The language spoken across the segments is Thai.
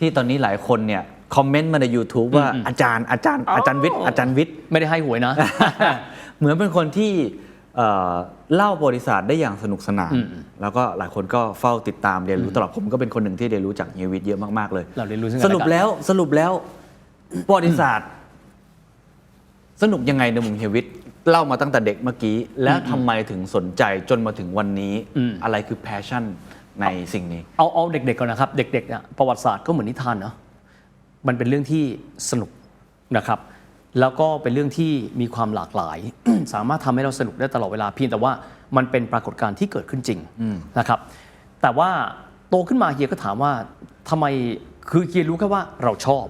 ที่ตอนนี้หลายคนเนี่ยคอมเมนต์มาใน YouTube ว่าอืม อาจารย์อาจารย์อาจารย์วิทย์อาจารย์วิทย์ ไม่ได้ให้หวยนะ เหมือนเป็นคนที่เอ่อเล่าประวัติศาสตร์ได้อย่างสนุกสนาน อืม แล้วก็หลายคนก็เฝ้าติดตามเรียนรู้ตลอดผมก็เป็นคนหนึ่งที่เรียนรู้จากเฮียวิทย์เยอะมากๆเลย เราเรียนรู้ซึ่งกันสรุปและกันแล้วสรุปแล้วประวัติศาสตร์ สนุกยังไงในมุมเฮียวิทย์เล่ามาตั้งแต่เด็กเมื่อกี้ แล้วทำไมถึงสนใจจนมาถึงวันนี้ อืม อะไรคือแพชชั่น ในสิ่งนี้ เอาเอาเด็กๆก่อนนะครับ เด็กๆเนี่ยประวัติศาสตร์ก็เหมือนนิทานเนาะมันเป็นเรื่องที่สนุกนะครับ แล้วก็เป็นเรื่องที่มีความหลากหลาย สามารถทำให้เราสนุกได้ตลอดเวลาเพียงแต่ว่ามันเป็นปรากฏการณ์ที่เกิดขึ้นจริงนะครับ แต่ว่าโตขึ้นมาเฮียก็ถามว่าทำไมคือเฮียรู้แค่ว่าเราชอบ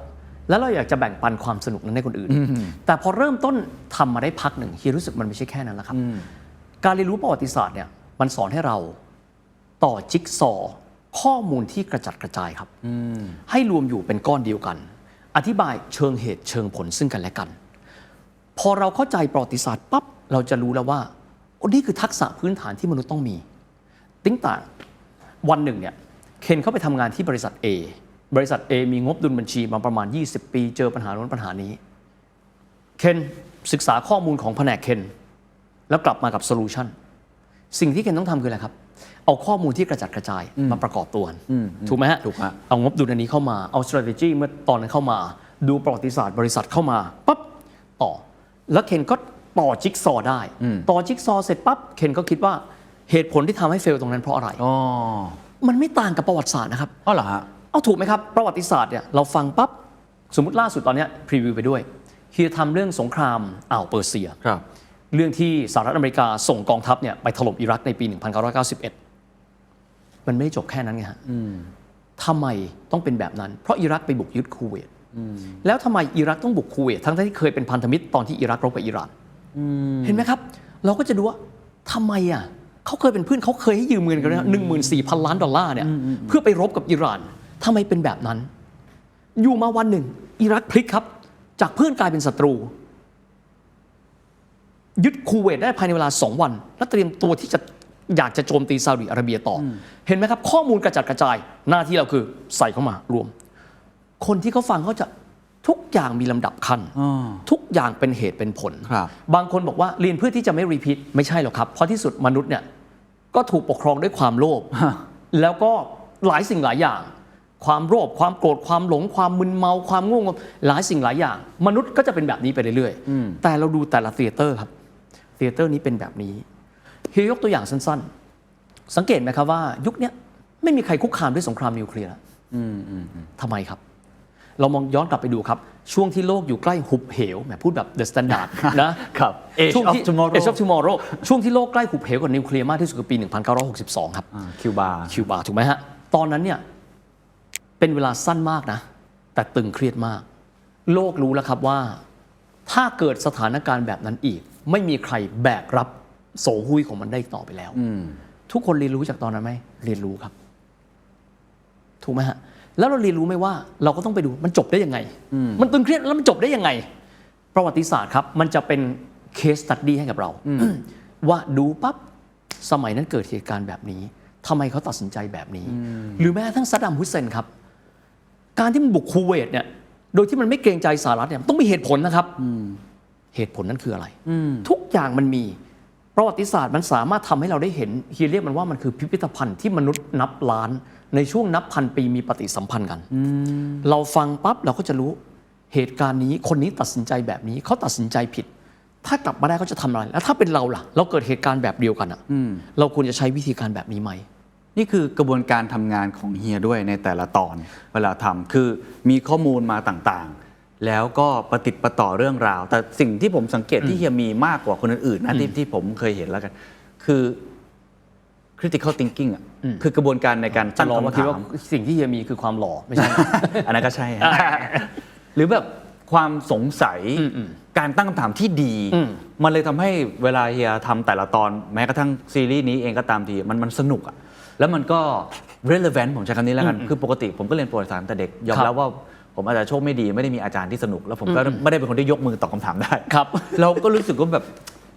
แล้วเราอยากจะแบ่งปันความสนุกนั้นให้คนอื่น แต่พอเริ่มต้นทำมาได้พักหนึ่งเฮียรู้สึกมันไม่ใช่แค่นั้นแล้วครับ การเรียนรู้ประวัติศาสตร์เนี่ยมันสอนให้เรา ต่อจิ๊กซอว์ข้อมูลที่กระจัดกระจายครับให้รวมอยู่เป็นก้อนเดียวกัน อธิบายเชิงเหตุเชิงผลซึ่งกันและกัน พอเราเข้าใจประวัติศาสตร์ปั๊บเราจะรู้แล้วว่าโอ้นี่คือทักษะพื้นฐานที่มนุษย์ต้องมี ติ้งต่างวันหนึ่งเนี่ยเคนเข้าไปทำงานที่บริษัท A บริษัท A มีงบดุลบัญชีมาประมาณ 20 ปี เจอปัญหาโน้นปัญหานี้เคนศึกษาข้อมูลของแผนกเคนแล้วกลับมากับโซลูชันสิ่งที่เคนต้องทำคืออะไรครับ เอาข้อมูลที่กระจัดกระจายมาประกอบตัวกันถูกไหมฮะถูกฮะเอางบดุลอันนี้เข้ามาเอา strategy เมื่อตอนนั้นเข้ามา ดูประวัติศาสตร์บริษัทเข้ามาปั๊บต่อ แล้วเคนก็ต่อจิ๊กซอว์ได้ ต่อจิ๊กซอว์เสร็จปั๊บเคนก็คิดว่าเหตุผลที่ทำให้เฟลตรงนั้นเพราะอะไรอ๋อมันไม่ต่างกับประวัติศาสตร์นะครับอ๋อเหรอฮะเอาถูกไหมครับประวัติศาสตร์เนี่ยเราฟังปั๊บสมมติล่าสุดตอนเนี้ยพรีวิวไปด้วยเฮียทำเรื่องสงครามอ่าวเปอร์เซียครับ เรื่องที่สหรัฐอเมริกาส่งกองทัพเนี่ยไปถล่มอิรักในปี 1991 มันไม่ได้จบแค่นั้นไงฮะทำไมต้องเป็นแบบนั้น เพราะอิรักไปบุกยึดคูเวตแล้วทำไมอิรักต้องบุกคูเวตทั้งที่เคยเป็นพันธมิตรตอนที่อิรักรบกับอิหร่านเห็นไหมครับ เราก็จะดูว่าทำไมอะเขาเคยเป็นเพื่อนเขาเคยให้ยืมเงินกันนะหนึ่งหมื่นสี่พันล้านดอลลาร์เนี่ยเพื่อไปรบกับอิหร่านทำไมเป็นแบบนั้น อยู่มาวันหนึ่ง อิรักพลิกครับ จากเพื่อนกลายเป็นศัตรู ยึดคูเวตได้ภายในเวลา 2 วัน และเตรียมตัวที่จะอยากจะโจมตีซาอุดิอาระเบียต่ออเห็นไหมครับ ข้อมูลกระจัดกระจายหน้าที่เราคือใส่เข้ามารวม คนที่เขาฟังเขาจะทุกอย่างมีลำดับขั้นอ๋อทุกอย่างเป็นเหตุเป็นผลครับ บางคนบอกว่าเรียนเพื่อที่จะไม่รีพีทไม่ใช่หรอกครับ เพราะที่สุดมนุษย์เนี่ยก็ถูกปกครองด้วยความโลภแล้วก็หลายสิ่งหลายอย่าง ความโลภความโกรธความหลง ความมึนเมาความง่วงหลายสิ่งหลายอย่าง มนุษย์ก็จะเป็นแบบนี้ไปเรื่อยๆแต่เราดูแต่ละเทเตอร์ครับ เทเตอร์นี้เป็นแบบนี้เฮียยกตัวอย่างสั้นๆ สังเกตไหมครับว่ายุคเนี้ยไม่มีใครคุกคามด้วยสงครามนิวเคลียร์แล้วทำไมครับ เรามองย้อนกลับไปดูครับ ช่วงที่โลกอยู่ใกล้หุบเหวแหมพูดแบบ The Standard นะครับ Age ช่วง of ที่ Tomorrow Age of Tomorrow ช่วงที่โลกใกล้หุบเหวกับนิวเคลียร์มากที่สุดคือปี 1962 ครับอ่าคิวบาคิวบาถูกไหมฮะ ตอนนั้นเนี่ยเป็นเวลาสั้นมากนะ แต่ตึงเครียดมาก โลกรู้แล้วครับว่า ถ้าเกิดสถานการณ์แบบนั้นอีก ไม่มีใครแบกรับโสหุยของมันได้อีกต่อไปแล้วทุกคนเรียนรู้จากตอนนั้นไหมเรียนรู้ครับ ถูกไหมฮะแล้วเราเรียนรู้ไหมว่า เราก็ต้องไปดูมันจบได้ยังไง มันตึงเครียดแล้วมันจบได้ยังไง ประวัติศาสตร์ครับ มันจะเป็นเคสตัดดี้ให้กับเราว่าดูปั๊บสมัยนั้นเกิดเหตุการณ์แบบนี้ทำไมเขาตัดสินใจแบบนี้ หรือแม้กระทั่งซัดดัมฮุสเซนครับ การที่มันบุกคูเวตเนี่ย โดยที่มันไม่เกรงใจสหรัฐเนี่ยต้องมีเหตุผลนะครับ เหตุผลนั้นคืออะไร ทุกอย่างมันมีประวัติศาสตร์มันสามารถทำให้เราได้เห็นเฮียเรียกมันว่ามันคือพิพิธภัณฑ์ที่มนุษย์นับล้าน ในช่วงนับพันปีมีปฏิสัมพันธ์กัน เราฟังปั๊บเราก็จะรู้เหตุการณ์นี้คนนี้ตัดสินใจแบบนี้เขาตัดสินใจผิด ถ้ากลับมาได้เขาจะทำอะไร แล้วถ้าเป็นเราล่ะ เราเกิดเหตุการณ์แบบเดียวกันอะเราควรจะใช้วิธีการแบบนี้ไหมนี่คือกระบวนการทำงานของเฮียด้วยในแต่ละตอนเวลาทำคือมีข้อมูลมาต่างๆ แล้วก็ประติดประต่อเรื่องราว แต่สิ่งที่ผมสังเกตที่เฮียมีมากกว่าคนอื่นๆนะที่ที่ผมเคยเห็นแล้วกัน คือ critical thinking อะคือกระบวนการในการจะตั้งรอมาคำคิดถาว่ามสิ่งที่เฮียมีคือความหล่อไม่ใช่ อันนั้นก็ใช่ฮะหรือแบบความสงสัยการตั้งคำถามที่ดีอืมมันเลยทำให้เวลาเฮียทำแต่ละตอนแม้กระทั่งซีรีส์นี้เองก็ตามทีมันมันสนุกอะแล้วมันก็ relevant ผมใช้คำนี้แล้วกัน คือปกติผมก็เรียนประวัติศาสตร์ตั้งแต่เด็กยอมครับรับว่า ผมอาจจะโชคไม่ดีไม่ได้มีอาจารย์ที่สนุก แล้วผมก็ไม่ได้เป็นคนที่ยกมือตอบคำถามได้ครับ เราก็รู้สึกว่าแบบ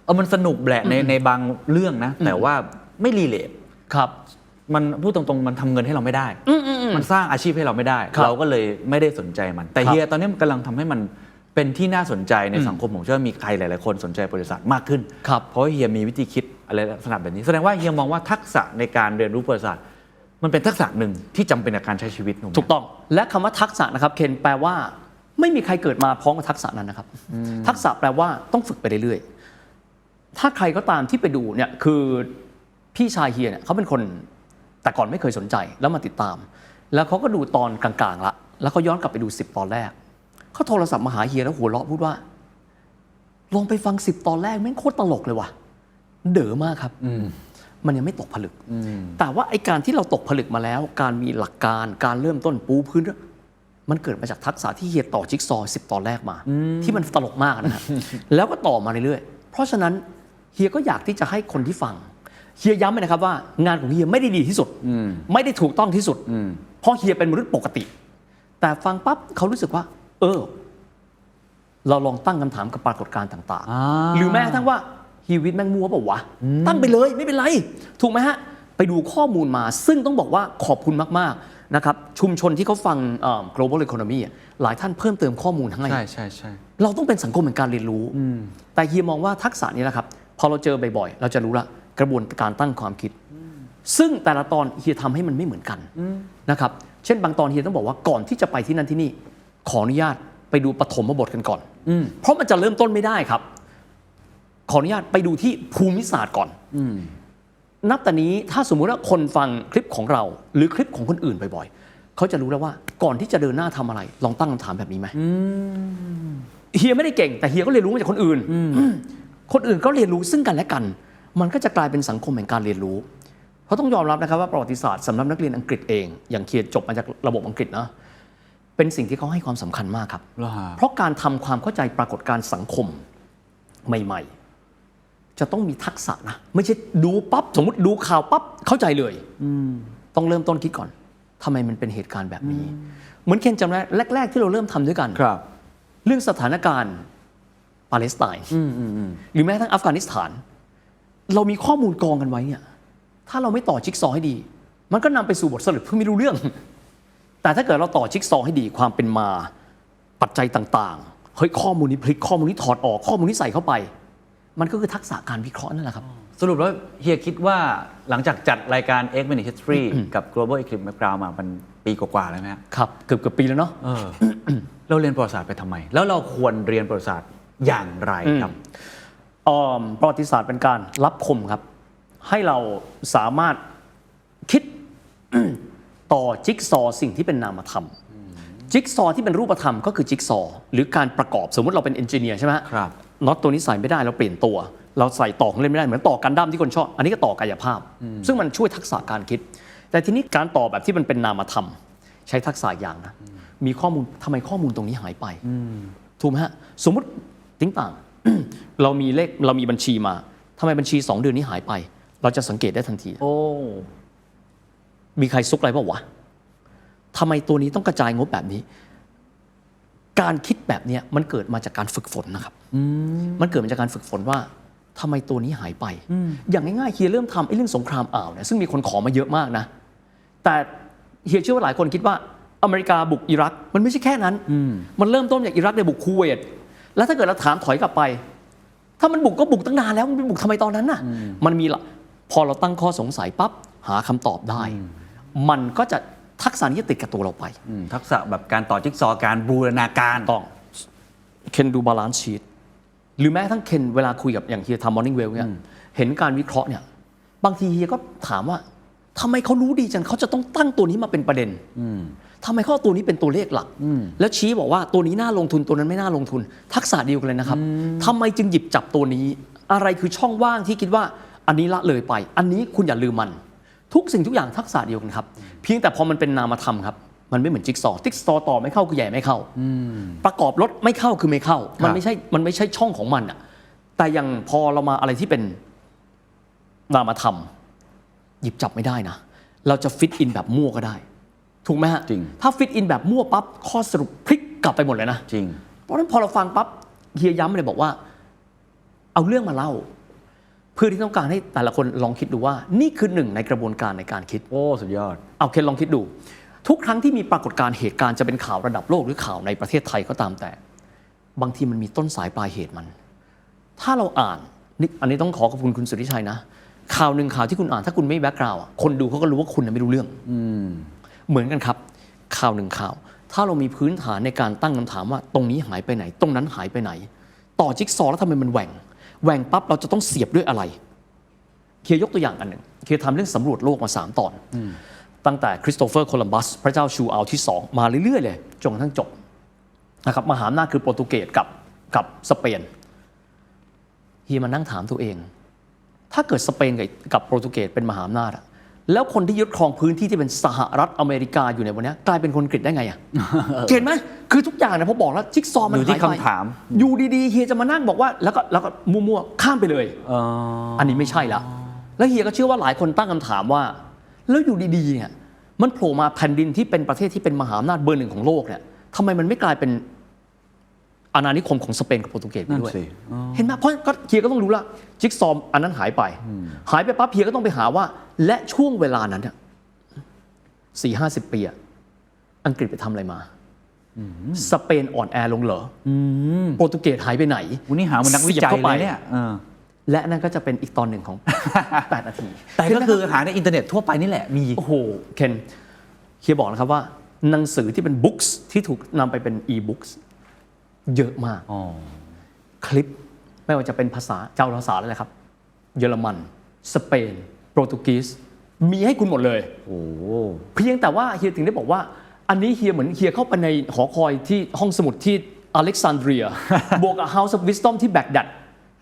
เออมันสนุกแหละในในบางเรื่องนะ แต่ว่าไม่รีเลทครับ มันพูดตรงๆมันทำเงินให้เราไม่ได้ มันสร้างอาชีพให้เราไม่ได้ครับเราก็เลยไม่ได้สนใจมัน แต่ครับเฮียตอนนี้มันกำลังทำให้มันเป็นที่น่าสนใจในสังคมผมเชื่อว่ามีใครหลาย ๆ คนสนใจบริษัทมากขึ้นครับเพราะว่าเฮียมีวิธีคิดอะไรลักษณะแบบนี้ แสดงว่าเฮียมองว่าทักษะในการเรียนรู้ประวัติศาสตร์ มันเป็นทักษะหนึ่งที่จำเป็นในการใช้ชีวิตถูกไหมถูกต้องและคำว่าทักษะนะครับเคนแปลว่า ไม่มีใครเกิดมาพร้อมกับทักษะนั้นนะครับ ทักษะแปลว่าต้องฝึกไปเรื่อยๆถ้าใครก็ตามที่ไปดูเนี่ยคือพี่ชายเฮียเนี่ยเขาเป็นคนแต่ก่อนไม่เคยสนใจแล้วมาติดตาม แล้วเขาก็ดูตอนกลางๆละแล้วเขาย้อนกลับไปดู 10 ตอนแรกเขาโทรศัพท์มาหาเฮียแล้วหัวเราะพูดว่า ลองไปฟัง 10 ตอนแรกแม่งโคตรตลกเลยว่ะเด๋อมากครับ มันยังไม่ตกผลึก แต่ว่าไอการที่เราตกผลึกมาแล้ว การมีหลักการการเริ่มต้นปูพื้น มันเกิดมาจากทักษะที่เฮียต่อจิ๊กซอว์สิบตอนแรกมา ที่มันตลกมากนะฮะแล้วก็ต่อมาเรื่อยๆเพราะฉะนั้นเฮียก็อยากที่จะให้คนที่ฟังเฮียย้ำเลยนะครับว่างานของเฮียไม่ได้ดีที่สุดไม่ได้ถูกต้องที่สุดเพราะเฮียเป็นมนุษย์ปกติ แต่ฟังปั๊บเขารู้สึกว่า เออ เราลองตั้งคำถามกับปรากฏการณ์ต่างอ่าๆหรือแม้กระทั่งว่า ฮีวิตแมงมัวเปล่าวะ ตั้งไปเลยไม่เป็นไร ถูกไหมฮะ ไปดูข้อมูลมา ซึ่งต้องบอกว่าขอบคุณมากๆนะครับชุมชนที่เขาฟังเอ่อ global economy อะหลายท่านเพิ่มเติมข้อมูลให้ใช่ใช่ใช่เราต้องเป็นสังคมแห่งการเรียนรู้ แต่เฮียมองว่าทักษะนี้นะครับ พอเราเจอบ่อยๆ เราจะรู้ละกระบวนการตั้งความคิด ซึ่งแต่ละตอนเฮียทำให้มันไม่เหมือนกันนะครับเช่นบางตอนเฮียต้องบอกว่าก่อนที่จะไปที่นั่นที่นี่ ขออนุญาตไปดูปฐมบทกันก่อนเพราะมันจะเริ่มต้นไม่ได้ครับ ขออนุญาตไปดูที่ภูมิศาสตร์ก่อนนับแต่นี้ถ้าสมมุติว่าคนฟังคลิปของเรา หรือคลิปของคนอื่นบ่อยๆเขาจะรู้แล้วว่าก่อนที่จะเดินหน้าทำอะไร ลองตั้งคำถามแบบนี้ไหมเฮียไม่ได้เก่ง แต่เฮียก็เรียนรู้มาจากคนอื่นคนอื่นก็เรียนรู้ซึ่งกันและกัน มันก็จะกลายเป็นสังคมแห่งการเรียนรู้เพราะต้องยอมรับนะครับว่าประวัติศาสตร์สำหรับนักเรียนอังกฤษเอง อย่างเคียจบมาจากระบบอังกฤษนะเป็นสิ่งที่เขาให้ความสำคัญมากครับเหรอฮะเพราะการทำความเข้าใจปรากฏการณ์สังคมใหม่ ๆ จะต้องมีทักษะนะไม่ใช่ดูปั๊บสมมติดูข่าวปั๊บเข้าใจเลยต้องเริ่มต้นคิดก่อนทำไมมันเป็นเหตุการณ์แบบนี้ เหมือนเคนจำได้แรก ๆ ที่เราเริ่มทำด้วยกันครับ เรื่องสถานการณ์ปาเลสไตน์หรือแม้กระทั่งอัฟกานิสถาน เรามีข้อมูลกองกันไว้เนี่ย ถ้าเราไม่ต่อจิ๊กซอว์ให้ดี มันก็นำไปสู่บทสรุปเพื่อไม่รู้เรื่อง แต่ถ้าเกิดเราต่อจิ๊กซอว์ให้ดีความเป็นมาปัจจัยต่างๆเฮ้ยข้อมูลนี้พลิกข้อมูลนี้ถอดออกข้อมูลนี้ใส่เข้าไป มันก็คือทักษะการวิเคราะห์นั่นแหละครับ สรุปแล้วเฮียคิดว่าหลังจากจัดรายการ X Minute History กับ Global Eclipse Background มามันปีกว่าๆแล้วไหมครับครับเกือบเกือบปีแล้วเนาะเออเราเรียนประวัติศาสตร์ไปทำไม แล้วเราควรเรียนประวัติศาสตร์อย่างไรครับอ่อประวัติศาสตร์เป็นการรับคมครับ ให้เราสามารถคิดต่อจิ๊กซอว์สิ่งที่เป็นนามธรรมจิ๊กซอว์ที่เป็นรูปธรรมก็คือจิ๊กซอว์หรือการประกอบสมมติเราเป็นเอนจิเนียร์ใช่ไหมฮะครับ น็อตตัวนี้ใส่ไม่ได้เราเปลี่ยนตัว เราใส่ต่อของเล่นไม่ได้เหมือนต่อกันดั้มที่คนชอบ อันนี้ก็ต่อกายภาพ ซึ่งมันช่วยทักษะการคิด แต่ทีนี้การต่อแบบที่มันเป็นนามธรรม ใช้ทักษะอย่างนะมีข้อมูลทำไมข้อมูลตรงนี้หายไปถูกไหมฮะสมมุติติ้งต่าง เรามีเลขเรามีบัญชีมาทำไมบัญชี 2 เดือนนี้หายไป เราจะสังเกตได้ทันที โอ้มีใครซุกอะไรเปล่าวะทำไมตัวนี้ต้องกระจายงบแบบนี้ การคิดแบบเนี้ยมันเกิดมาจากการฝึกฝนนะครับมันเกิดมาจากการฝึกฝนว่าทำไมตัวนี้หายไป อย่างง่ายๆเฮียเริ่มทำไอ้เรื่องสงครามอ่าวเนี่ยซึ่งมีคนขอมาเยอะมากนะ แต่เฮียเชื่อว่าหลายคนคิดว่าอเมริกาบุกอิรัก มันไม่ใช่แค่นั้น มันเริ่มต้นจากอิรักในยบุกคูเวตแล้วถ้าเกิดเราถามถอยกลับไป ถ้ามันบุกก็บุกตั้งนานแล้วมันไปบุกทำไมตอนนั้นน่ะ มันมีละพอเราตั้งข้อสงสัยปั๊บหาคำตอบได้ มันก็จะ ทักษะนี้จะติดกับตัวเราไป อืมทักษะแบบการต่อจิ๊กซอว์การบูรณาการ ต้องเคนดูบาลานซ์ชีตหรือแม้กระทั้งเคนเวลาคุยกับอย่างเฮียทำมอร์นิ่งเวลเนี่ยเห็นการวิเคราะห์เนี่ยบางทีเฮียก็ถามว่าทำไมเขารู้ดีจังเขาจะต้องตั้งตัวนี้มาเป็นประเด็นทำไมเขาเอาตัวนี้เป็นตัวเลขหลัก แล้วชี้บอกว่าตัวนี้น่าลงทุนตัวนั้นไม่น่าลงทุน ทักษะเดียวกันเลยนะครับทำไมจึงหยิบจับตัวนี้ อะไรคือช่องว่างที่คิดว่าอันนี้ละเลยไป อันนี้คุณอย่าลืมมัน ทุกสิ่งทุกอย่างทักษะเดียวกันครับ เพียงแต่พอมันเป็นนามธรรมครับ มันไม่เหมือนจิ๊กซอว์จิ๊กซอว์ต่อไม่เข้าคือใหญ่ไม่เข้าประกอบรถไม่เข้าคือไม่เข้า มันไม่ใช่มันไม่ใช่ช่องของมันอะแต่อย่างพอเรามาอะไรที่เป็นนามธรรม หยิบจับไม่ได้นะ เราจะฟิตอินแบบมั่วก็ได้ ถูกไหมฮะจริงถ้าฟิตอินแบบมั่วปั๊บข้อสรุปพลิกกลับไปหมดเลยนะจริง เพราะฉะนั้นพอเราฟังปั๊บเฮียย้ำเลยบอกว่า เอาเรื่องมาเล่า เพื่อที่ต้องการให้แต่ละคนลองคิดดูว่า นี่คือหนึ่งในกระบวนการในการคิด โอ้ สุดยอด เอาเคนลองคิดดู ทุกครั้งที่มีปรากฏการณ์เหตุการณ์จะเป็นข่าวระดับโลกหรือข่าวในประเทศไทยก็ตามแต่ บางทีมันมีต้นสายปลายเหตุมัน ถ้าเราอ่านนี่อันนี้ต้องขอขอบคุณคุณสุทธิชัยนะ ข่าวหนึ่งข่าวที่คุณอ่านถ้าคุณไม่แบ็กกราวด์คนดูเขาก็รู้ว่าคุณน่ะไม่รู้เรื่องเหมือนกันครับ ข่าวหนึ่งข่าว ถ้าเรามีพื้นฐานในการตั้งคำถามว่า ตรงนี้หายไปไหน ตรงนั้นหายไปไหน ต่อจิ๊กซอว์แล้วทำไมมันแหว่ง แหว่งปั๊บเราจะต้องเสียบด้วยอะไร เคียยกตัวอย่างอันหนึ่งเคียทำเรื่องสำรวจโลกมา 3 ตอน ตั้งแต่คริสโตเฟอร์โคลัมบัส พระเจ้าชูอัลที่ 2 มาเรื่อยๆเลยจนกระทั่งจบนะครับมหาอำนาจคือโปรตุเกสกับกับสเปนเฮียมานั่งถามตัวเอง ถ้าเกิดสเปนกับกับโปรตุเกสเป็นมหาอำนาจอะ แล้วคนที่ยึดครองพื้นที่ที่เป็นสหรัฐอเมริกาอยู่ในวันนี้กลายเป็นคนอังกฤษได้ไงอะเห็นไหมคือทุกอย่างเนี่ยพอบอกแล้วจิ๊กซอว์มันอยู่ที่หไปคำถาม อยู่ดีๆเฮียจะมานั่งบอกว่าแล้วก็แล้วก็มั่วๆข้ามไปเลยอ๋ออันนี้ไม่ใช่ละแล้วเฮียก็เชื่อว่าหลายคนตั้งคำถามว่า แล้วอยู่ดีๆเนี่ยมันโผล่มาแผ่นดินที่เป็นประเทศที่เป็นมหาอำนาจเบอร์หนึ่งของโลกเนี่ยทำไมมันไม่กลายเป็น อาณานิคมของสเปนกับโปรตุเกสไปนั่นด้วยสิอ๋อเห็นไหมเพราะก็เฮียก็ต้องรู้ละจิ๊กซอมอันนั้นหายไป หายไปปั๊บเฮียก็ต้องไปหาว่า และช่วงเวลานั้นเนี่ยสี่ห้าสิบปีอะอังกฤษไปทำอะไรมาสเปนอ่อนแอลงเหรออโปรตุเกสหายไปไหนวันนี้หามันนักวิจัยสีบข้าเลไปยเนี่ยเออและนั่นก็จะเป็นอีกตอนหนึ่งของ 8 นาที แต่ก็คือหาในอินเทอร์เน็ตทั่วไปนี่แหละมี โอ้โห เคนเฮียบอกนะครับว่าหนังสือที่เป็นบุ๊กส์ที่ถูกนำไปเป็นอีบุ๊กส์ เยอะมากอ๋อคลิปไม่ว่าจะเป็นภาษาเจ้าภาษาเลยนะครับ เยอรมัน สเปน โปรตุเกสมีให้คุณหมดเลยโอ้โหเพียงแต่ว่าเฮียถึงได้บอกว่า อันนี้เฮียเหมือนเฮียเข้าไปในหอคอยที่ห้องสมุดที่อเล็กซานเดรีย บวกกับ House of Wisdom ที่แบกดัด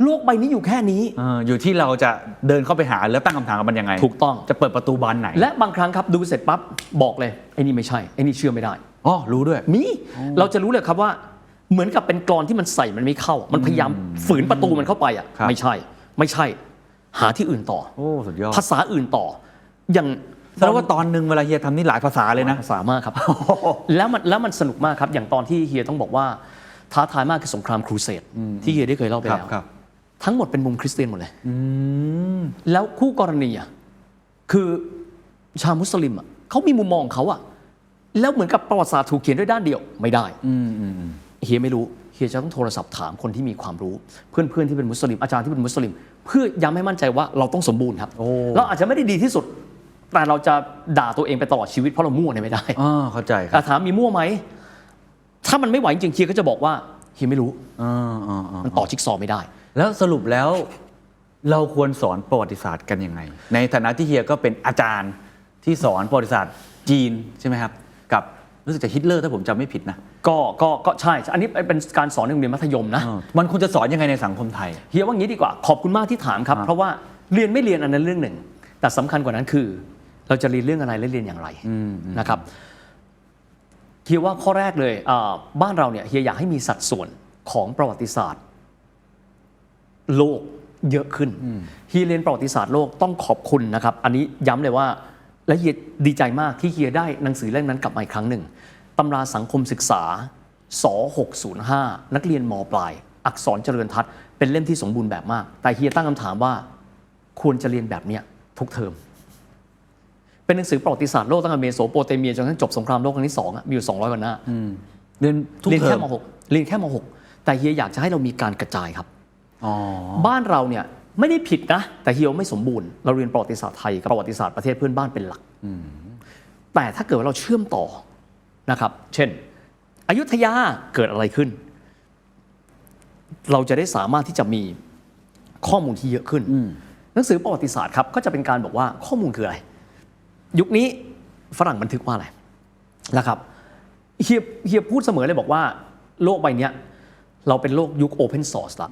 โลกใบนี้อยู่แค่นี้เอออยู่ที่เราจะเดินเข้าไปหาแล้วตั้งคำถามกับมันยังไง ถูกต้องจะเปิดประตูบานไหน และบางครั้งครับดูเสร็จปั๊บบอกเลยไอ้นี่ไม่ใช่ไอ้นี่เชื่อไม่ได้อ๋อรู้ด้วยมีเราจะรู้เลยครับว่า เหมือนกับเป็นกรอนที่มันใส่มันไม่เข้า มันพยายามฝืนประตูมันเข้าไปอะครับไม่ใช่ ไม่ใช่ หาที่อื่นต่อโอ้สุดยอดภาษาอื่นต่อ อย่างแสดงว่าตอนหนึ่งเวลาเฮียทำนี่หลายภาษาเลยนะภาษามากครับ แล้วมันแล้วมันสนุกมากครับ อย่างตอนที่เฮียต้องบอกว่าท้าทายมากคือสงครามครูเสดที่เฮียได้เคยเล่าไปครับแล้วครับทั้งหมดเป็นมุมคริสเตียนหมดเลยแล้วคู่กรณีอะคือชาวมุสลิมอะเขามีมุมมองของเขาอะแล้วเหมือนกับประวัติศาสตร์ถูกเขียนด้วยด้านเดียวไม่ได้ เฮียไม่รู้เฮียจะต้องโทรศัพท์ถามคนที่มีความรู้ เพื่อนๆที่เป็นมุสลิมอาจารย์ที่เป็นมุสลิม เพื่อย้ำให้มั่นใจว่าเราต้องสมบูรณ์ครับโอ้เราอาจจะไม่ได้ดีที่สุด แต่เราจะด่าตัวเองไปตลอดชีวิตเพราะเรามั่วเนี่ยไม่ได้อ๋อเข้าใจคแต่รับถามมีมั่วไหมถ้ามันไม่ไหวจริงๆเฮียก็จะบอกว่าเฮียไม่รู้อ๋ออ๋ออ๋อมันต่อจิ๊กซอว์ไม่ได้ แล้วสรุปแล้วเราควรสอนประวัติศาสตร์กันยังไง ในฐานะที่เฮียก็เป็นอาจารย์ที่สอนประวัติศาสตร์จีนใช่ไหมครับกับ รู้สึกจะฮิตเลอร์ถ้าผมจำไม่ผิดนะก็ก็ก็ใช่ อันนี้เป็นการสอนในโรงเรียนมัธยมนะเออมันควรจะสอนยังไงในสังคมไทย เฮียว่างี้ดีกว่า ขอบคุณมากที่ถามครับครับเพราะว่าเรียนไม่เรียนอันนั้นเรื่องหนึ่ง แต่สำคัญกว่านั้นคือ เราจะเรียนเรื่องอะไรและเรียนอย่างไรนะครับเฮียว่าข้อแรกเลยอ่าบ้านเราเนี่ยเฮียอยากให้มีสัดส่วนของประวัติศาสตร์ โลกเยอะขึ้นเฮียเรียนประวัติศาสตร์โลกต้องขอบคุณนะครับ อันนี้ย้ำเลยว่า และเฮียดีใจมากที่เฮียได้หนังสือเล่มนั้นกลับมาอีกครั้งหนึ่งตำราสังคมศึกษาส605 นักเรียนมปลาย อักษรเจริญทัศน์เป็นเล่มที่สมบูรณ์แบบมาก แต่เฮียตั้งคำถามว่าควรจะเรียนแบบเนี้ยทุกเทอม เป็นหนังสือประวัติศาสตร์โลกตั้งแต่เมโสโปเตเมียจนกระทั่งจบสงครามโลกครั้งที่สองอะมีอยู่ 200กว่าหน้าเรียนทุกเรียนเทอแค่มม .6 เรียนแค่ม .6 แต่เฮียอยากจะให้เรามีการกระจายครับอ๋อบ้านเราเนี่ย ไม่ได้ผิดนะ แต่เฮียไม่สมบูรณ์เราเรียนประวัติศาสตร์ไทยกับประวัติศาสตร์ประเทศเพื่อนบ้านเป็นหลักแต่ถ้าเกิดว่าเราเชื่อมต่อนะครับ เช่น อยุธยาเกิดอะไรขึ้น เราจะได้สามารถที่จะมีข้อมูลที่เยอะขึ้นหนังสือประวัติศาสตร์ครับก็จะเป็นการบอกว่าข้อมูลคืออะไร ยุคนี้ฝรั่งบันทึกว่าอะไรนะครับเฮียเฮียพูดเสมอเลยบอกว่า โลกใบเนี้ยเราเป็นโลกยุค Open Source ละ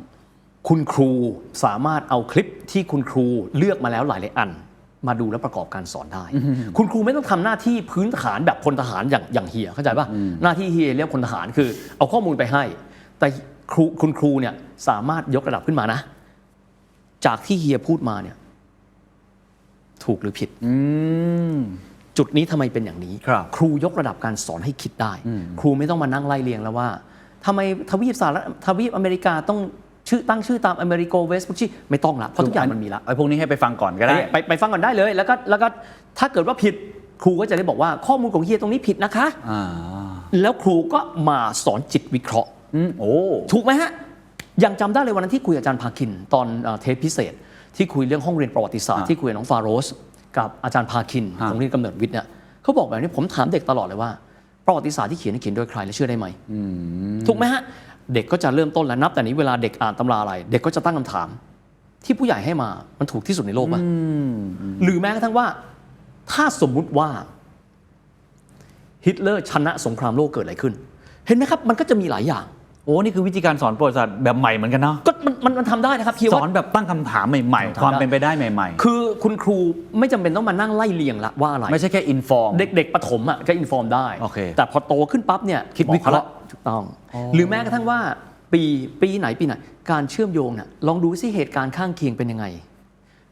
คุณครูสามารถเอาคลิปที่คุณครูเลือกมาแล้วหลายหลายๆอัน มาดูและประกอบการสอนได้ คุณครูไม่ต้องทำหน้าที่พื้นฐานแบบพลทหารอย่างอย่างเฮียเข้าใจป่ะหน้าที่เฮียเรียกพลทหารคือ เอาข้อมูลไปให้ แต่ครูคุณครูเนี่ยสามารถยกระดับขึ้นมานะ จากที่เฮียพูดมาเนี่ย ถูกหรือผิดอืมจุดนี้ทำไมเป็นอย่างนี้ครับครูยกระดับการสอนให้คิดได้ ครูไม่ต้องมานั่งไล่เรียงแล้วว่าทำไมทวีปสหรัฐทวีปอเมริกาต้อง ชื่อตั้งชื่อตามอเมริโกเวสพุชไม่ต้องละเพราะทุกอย่างมันมีละไอ้พวกนี้ให้ไปฟังก่อนก็ได้ ไปไปฟังก่อนได้เลย แล้วก็แล้วก็ถ้าเกิดว่าผิดครูก็จะได้บอกว่าข้อมูลของเฮียตรงนี้ผิดนะคะอ่าแล้วครูก็มาสอนจิตวิเคราะห์อืมโอ้ถูกไหมฮะยังจำได้เลยวันนั้นที่คุยกับอาจารย์ภาคิน ตอนเอ่อเทปพิเศษ ที่คุยเรื่องห้องเรียนประวัติศาสตร์อ่าที่คุยกับน้องฟาโรส กับอาจารย์ภาคินฮะของเรียนกำเนิดวิทย์เนี่ยเขาบอกแบบนี้ผมถามเด็กตลอดเลยว่า ประวัติศาสตร์ที่เขียนเขียนโดยใครและเชื่อได้ไหมถูกไหมฮะ เด็กก็จะเริ่มต้นแล้วนับ แต่นี้เวลาเด็กอ่านตำราอะไร เด็กก็จะตั้งคำถาม ที่ผู้ใหญ่ให้มามันถูกที่สุดในโลกปะหรือแม้กระทั่งว่า ถ้าสมมุติว่าฮิตเลอร์ชนะสงครามโลกเกิดอะไรขึ้น เห็นไหมครับ มันก็จะมีหลายอย่าง โอ้นี่คือวิธีการสอนประวัติศาสตร์แบบใหม่เหมือนกันเนาะก็มันมันมันทำได้นะครับเฮียสว่าอนแบบตั้งคำถามใหม่ทำได้ๆความเป็นไปได้ใหม่คือคุณครูไม่จำเป็นต้องมานั่งไล่เรียงละว่าอะไรๆไม่ใช่แค่อินฟอร์ม เด็กๆประถมอะก็อินฟอร์มได้โอเคแต่พอโตขึ้นปั๊บเนี่ยคิดวิเคราะห์บอกขแล้ว ถูกต้อง หรือแม้กระทั่งว่าปีปีไหนปีไหน การเชื่อมโยงน่ะลองดูสิเหตุการณ์ข้างเคียงเป็นยังไง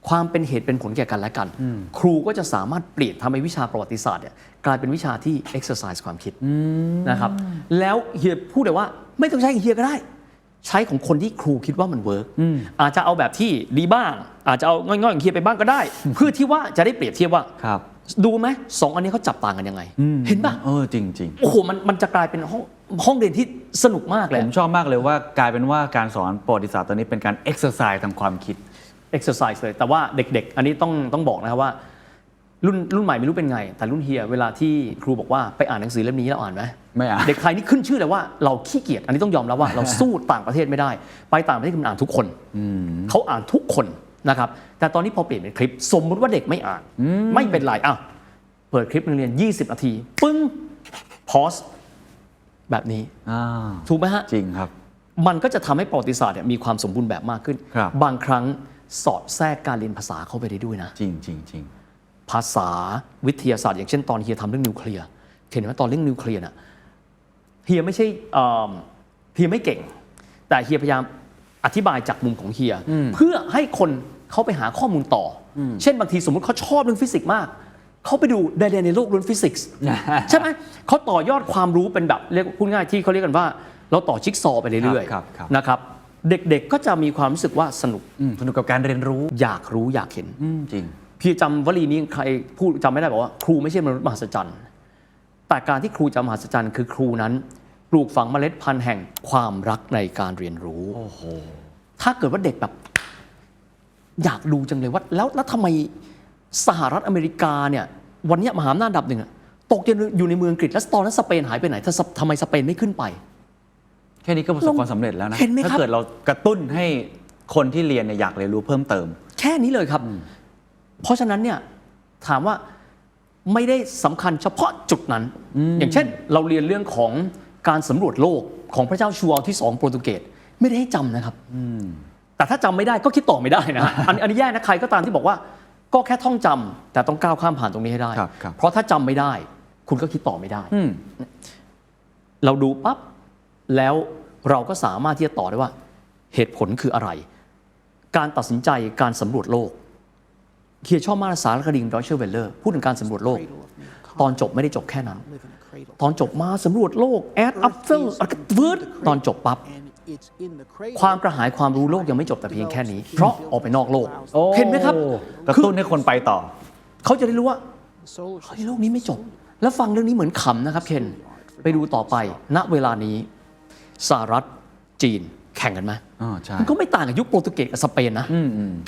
ความเป็นเหตุเป็นผลแก่กันและกัน ครูก็จะสามารถเปลี่ยนทำให้วิชาประวัติศาสตร์เนี่ยกลายเป็นวิชาที่ exercise ความคิดนะครับแล้วเฮียพูดเลยว่าไม่ต้องใช้เฮียก็ได้ ใช้ของคนที่ครูคิดว่ามันเวิร์กอาจจะเอาแบบที่ดีบ้าง อาจจะเอาง่อยๆอย่างเฮียไปบ้างก็ได้ เพื่อที่ว่าจะได้เปรียบเทียบว่าครับ ดูไหมสองอันนี้เขาจับต่างกันยังไงเห็นปะเออจริงโอ้โหมันมันจะกลายเป็นห้องห้องเรียนที่สนุกมากเลๆยผมชอบมากเลยว่ากลายเป็นว่าการสอนประวัติศาสตร์ตอนนี้เป็นการเอ็กซ์ไซส์ทางความคิด exercise เลย แต่ว่าเด็ก ๆ อันนี้ต้องต้องบอกนะครับว่า รุ่นรุ่นใหม่ไม่รู้เป็นไง แต่รุ่นเฮียเวลาที่ครูบอกว่าไปอ่านหนังสือเล่มนี้แล้วอ่านไหม ไม่อ่านเด็กไทยนี่ขึ้นชื่อเลยว่าเราขี้เกียจอันนี้ต้องยอมรับว่าเราสู้ต่างประเทศไม่ได้ ไปต่างประเทศคือมันอ่านทุกคนเขาอ่านทุกคน นะครับแต่ตอนนี้พอเปลี่ยนเป็นคลิป สมมุติว่าเด็กไม่อ่าน ไม่เป็นไรอะเปิดคลิปโรงเรียน 20 นาที ปึ้งพอสแบบนี้อ่าถูกไหมฮะ จริงครับ มันก็จะทำให้ประวัติศาสตร์เนี่ยมีความสมบูรณ์แบบมากขึ้นครับบางครั้งสอดแทรกการเรียนภาษาเข้าไปได้ด้วยนะ จริงจริงจริงภาษาวิทยาศาสตร์ อย่างเช่นตอนเฮียทำเรื่องนิวเคลียร์เห็นไหมตอนเรื่องนิวเคลียร์น่ะเฮียไม่ใช่เอิ่มเฮียไม่เก่ง แต่เฮียพยายามอธิบายจากมุมของเฮีย เพื่อให้คน เขาไปหาข้อมูลต่ออเช่นบางทีสมมติเขาชอบเรื่องฟิสิกส์มากเขาไปดูใดๆในโลกเรื่องฟิสิกส์ใช่ไหมเขาต่อยอดความรู้เป็นแบบเรียกพูดง่ายที่เขาเรียกกันว่า เราต่อจิ๊กซอว์ไปเรื่อยครับครับๆนะครับเด็กๆก็จะมีความรู้สึกว่าสนุกอืมสนุกกับการเรียนรู้ อยากรู้อยากเห็นอืมจริงพี่จำวลีนี้ใครพูดจำไม่ได้บอกว่า ครูไม่ใช่มนุษย์มหัศจรรย์แต่การที่ครูจะมหัศจรรย์คือครูนั้นปลูกฝังเมล็ดพันธุ์แห่งความรักในการเรียนรู้โอ้โหถ้าเกิดว่าเด็กแบบ อยากดูจังเลยว่าแล้วแล้วทำไมสหรัฐอเมริกาเนี่ยวันเนี้ยมหาอำนาจอันดับหนึ่งอะตกอยู่ในเมืองอังกฤษแล้วตอนนั้นสเปนหายไปไหนถ้าสทำไมสเปนไม่ขึ้นไป แค่นี้ก็ประสบความสำเร็จแล้วนะเห็นไหมครับถ้าเกิดเรากระตุ้นให้คนที่เรียนเนี่ยอยากเรียนรู้เพิ่มเติม แค่นี้เลยครับ เพราะฉะนั้นเนี่ยถามว่าไม่ได้สำคัญเฉพาะจุดนั้น อย่างเช่น เราเรียนเรื่องของการสำรวจโลกของพระเจ้าชัวร์ที่สองโปรตุเกสไม่ได้ให้จำนะครับ แต่ถ้าจำไม่ได้ก็คิดต่อไม่ได้นะฮะอันอันนี้แย่นะใครก็ตามที่บอกว่า ก็แค่ท่องจำแต่ต้องก้าวข้ามผ่านตรงนี้ให้ได้ครับครับเพราะถ้าจำไม่ได้ คุณก็คิดต่อไม่ได้อืมเราดูปั๊บแล้วเราก็สามารถที่จะต่อได้ว่า เหตุผลคืออะไร การตัดสินใจการสำรวจโลกเคียร์ชอบมากสารคดีดอยเชอร์เวลเลอร์พูดถึงการสำรวจโลก ตอนจบไม่ได้จบแค่นั้น ตอนจบมาสำรวจโลกแอดอัพเฟลเวิร์ดตอนจบปั๊บ ความกระหายความรู้โลกยังไม่จบแต่เพียงแค่นี้ เพราะออกไปนอกโลก เห็นไหมครับกระตุ้นให้คนไปต่อ เขาจะได้รู้ว่าเฮ้ยโลกนี้ไม่จบ แล้วฟังเรื่องนี้เหมือนขำนะครับเคนไปดูต่อไป ณเวลานี้สหรัฐจีนแข่งกันไหมอ๋อใช่มันก็ไม่ต่างกับยุคโปรตุเกสกับสเปนนะ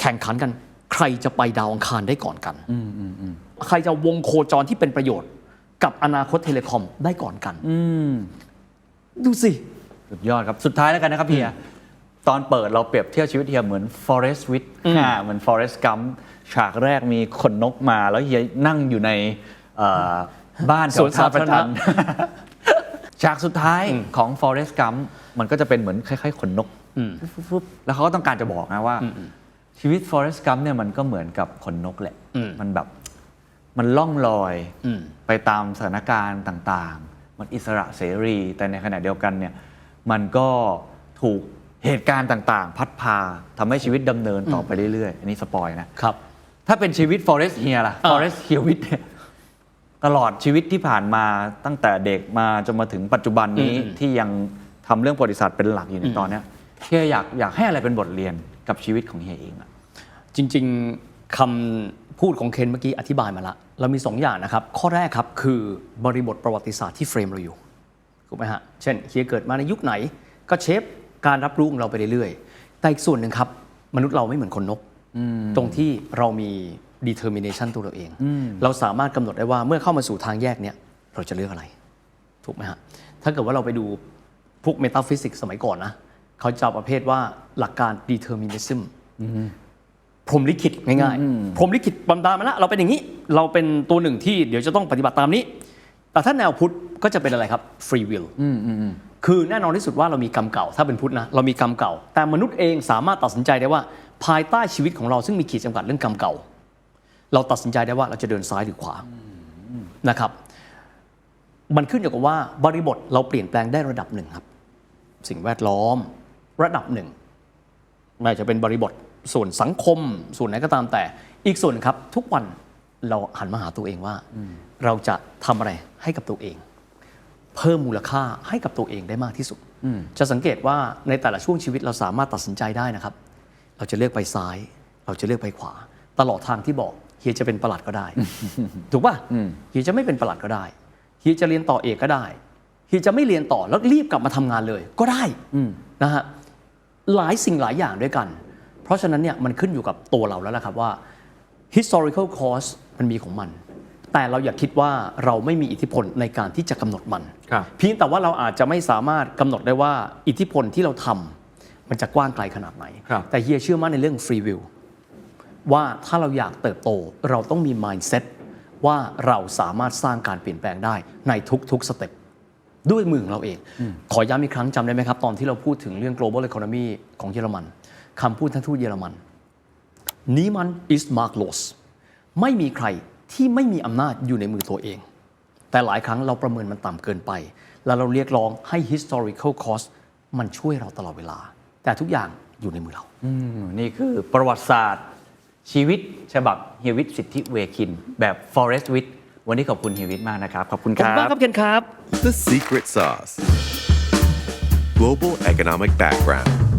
แข่งขันกัน ใครจะไปดาวอังคารได้ก่อนกันใครจะวงโคจรที่เป็นประโยชน์ กับอนาคตเทเลคอมได้ก่อนกันดูสิ สุดยอดครับ สุดท้ายแล้วกันนะครับเฮียตอนเปิดเราเปรียบเทียบชีวิตเฮียเหมือน Forest w i t อ่าเหมือน Forest Gump ฉากแรกมีขนนกมาแล้วเฮียนั่งอยู่ในเอ่อบ้านแถสวนสาธารณะท่ประจันฉากสุดท้ายของ Forest Gump มันก็จะเป็นเหมือนคล้ายๆขนนกฟึบๆแล้วเขาก็ต้องการจะบอกนะว่า ชีวิต Forest Gump เนี่ยมันก็เหมือนกับขนนกแหละ มันแบบมันล่องลอยอืมไปตามสถานการณ์ต่าง ๆ มันอิสระเสรีแต่ในขณะเดียวกันเนี่ย มันก็ถูกเหตุการณ์ต่างๆ พัดพาทำให้ชีวิตดำเนินต่อไปเรื่อยๆ อันนี้สปอยนะ ครับ ถ้าเป็นชีวิต Forest เฮียล่ะ อ่า Forest เฮียวิทย์เนี่ยตลอดชีวิตที่ผ่านมาตั้งแต่เด็กมาจนมาถึงปัจจุบันนี้ที่ยังทำเรื่องประวัติศาสตร์เป็นหลักอยู่ในตอนเนี้ยเฮียอยากอยากให้อะไรเป็นบทเรียนกับชีวิตของเฮียเองอะ จริงๆคำพูดของเคนเมื่อกี้อธิบายมาละ เรามี 2 อย่างนะครับ ข้อแรกครับคือบริบทประวัติศาสตร์ที่เฟรมเราอยู่ ถูกไหมฮะ เช่นเฮียเกิดมาในยุคไหน ก็เชฟการรับรู้ของเราไปเรื่อยๆ แต่อีกส่วนหนึ่งครับ มนุษย์เราไม่เหมือนคนนก ตรงที่เรามี determination ตัวเราเอง เราสามารถกำหนดได้ว่าเมื่อเข้ามาสู่ทางแยกเนี้ยเราจะเลือกอะไร ถูกไหมฮะ ถ้าเกิดว่าเราไปดูพวกเมตาฟิสิกส์สมัยก่อนนะเขาจะเอาประเภทว่าหลักการ determinism พรหมลิขิตง่ายๆ พรหมลิขิตบำดาลมาแล้วเราเป็นอย่างนี้ เราเป็นตัวหนึ่งที่เดี๋ยวจะต้องปฏิบัติตามนี้ แต่ถ้าแนวพุทธก็จะเป็นอะไรครับ free will คือแน่นอนที่สุดว่าเรามีกรรมเก่าถ้าเป็นพุทธนะเรามีกรรมเก่า แต่มนุษย์เองสามารถตัดสินใจได้ว่า ภายใต้ชีวิตของเราซึ่งมีขีดจำกัดเรื่องกรรมเก่า เราตัดสินใจได้ว่าเราจะเดินซ้ายหรือขวานะครับมันขึ้นอยู่กับว่าบริบทเราเปลี่ยนแปลงได้ระดับหนึ่งครับ สิ่งแวดล้อมระดับหนึ่งไม่ว่าจะเป็นบริบทส่วนสังคม ส่วนไหนก็ตามแต่ อีกส่วนครับทุกวันเราหันมาหาตัวเองว่า เราจะทำอะไรให้กับตัวเอง เพิ่มมูลค่าให้กับตัวเองได้มากที่สุด จะสังเกตว่าในแต่ละช่วงชีวิตเราสามารถตัดสินใจได้นะครับ เราจะเลือกไปซ้าย เราจะเลือกไปขวา ตลอดทางที่บอกเฮียจะเป็นประหลัดก็ได้ ถูกป่ะเฮียจะไม่เป็นประหลัดก็ได้เฮียจะเรียนต่อเอกก็ได้เฮียจะไม่เรียนต่อแล้วรีบกลับมาทำงานเลย ก็ได้นะฮะหลายสิ่งหลายอย่างด้วยกัน เพราะฉะนั้นเนี่ยมันขึ้นอยู่กับตัวเราแล้วละครับว่า historical cause มันมีของมัน แต่เราอย่าคิดว่าเราไม่มีอิทธิพลในการที่จะกำหนดมันครับเพียงแต่ว่าเราอาจจะไม่สามารถกำหนดได้ว่าอิทธิพลที่เราทำมันจะกว้างไกลขนาดไหนครับแต่เฮียเชื่อมั่นในเรื่อง free will ว่าถ้าเราอยากเติบโตเราต้องมี mindset ว่าเราสามารถสร้างการเปลี่ยนแปลงได้ในทุกๆสเต็ปด้วยมือของเราเอง ขอย้ำอีกครั้งจำได้ไหมครับ ตอนที่เราพูดถึงเรื่อง global economy ของเยอรมันคำพูดท่านทูตเยอรมัน niemand ist machtlos ไม่มีใคร ที่ไม่มีอำนาจอยู่ในมือตัวเอง แต่หลายครั้งเราประเมินมันต่ำเกินไป แล้วเราเรียกร้องให้ historical cost มันช่วยเราตลอดเวลา แต่ทุกอย่างอยู่ในมือเราอืมนี่คือประวัติศาสตร์ ชีวิตฉบับเฮียวิทย์สิทธิเวคิน แบบ Forest w i t วันนี้ขอบคุณเฮียวิทย์มากนะครับ ขอบคุณคขอบรัคุณมากบครับเคนครับ The secret sauce. Global economic background.